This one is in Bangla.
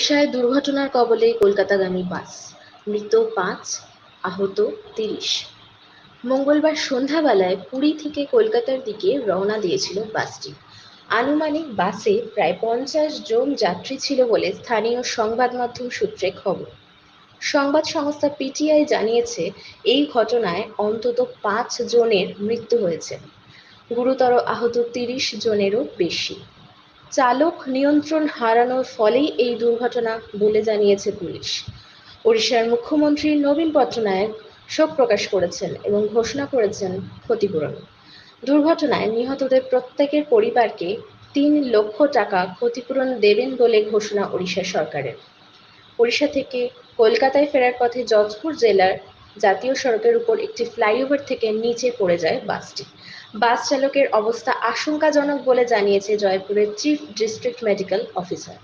ওড়িশায় দুর্ঘটনার কবলে কলকাতাগামী বাস, মৃত পাঁচ, আহত তিরিশ। মঙ্গলবার সন্ধ্যাবেলায় পুরী থেকে কলকাতার দিকে রওনা দিয়েছিল বাসটি। আনুমানিক বাসে প্রায় পঞ্চাশ জন যাত্রী ছিল বলে স্থানীয় সংবাদ মাধ্যম সূত্রে খবর। সংবাদ সংস্থা পিটিআই জানিয়েছে, এই ঘটনায় অন্তত পাঁচ জনের মৃত্যু হয়েছে। গুরুতর আহত তিরিশ জনেরও বেশি। চালক নিয়ন্ত্রণ হারানোর ফলেই এই দুর্ঘটনা বলে জানিয়েছে পুলিশ। ওড়িশার মুখ্যমন্ত্রী নবীন পট্টনায়ক শোক প্রকাশ করেছেন এবং ঘোষণা করেছেন ক্ষতিপূরণ। দুর্ঘটনায় নিহতদের প্রত্যেকের পরিবারকে তিন লক্ষ টাকা ক্ষতিপূরণ দেবেন বলে ঘোষণা ওড়িশা সরকারের। ওড়িশা থেকে কলকাতায় ফেরার পথে যজপুর জেলার জাতীয় সড়কের উপর একটি ফ্লাইওভার থেকে নিচে পড়ে যায় বাসটি। বাস চালকের অবস্থা আশঙ্কাজনক বলে জানিয়েছে জয়পুরের চিফ ডিস্ট্রিক্ট মেডিকেল অফিসার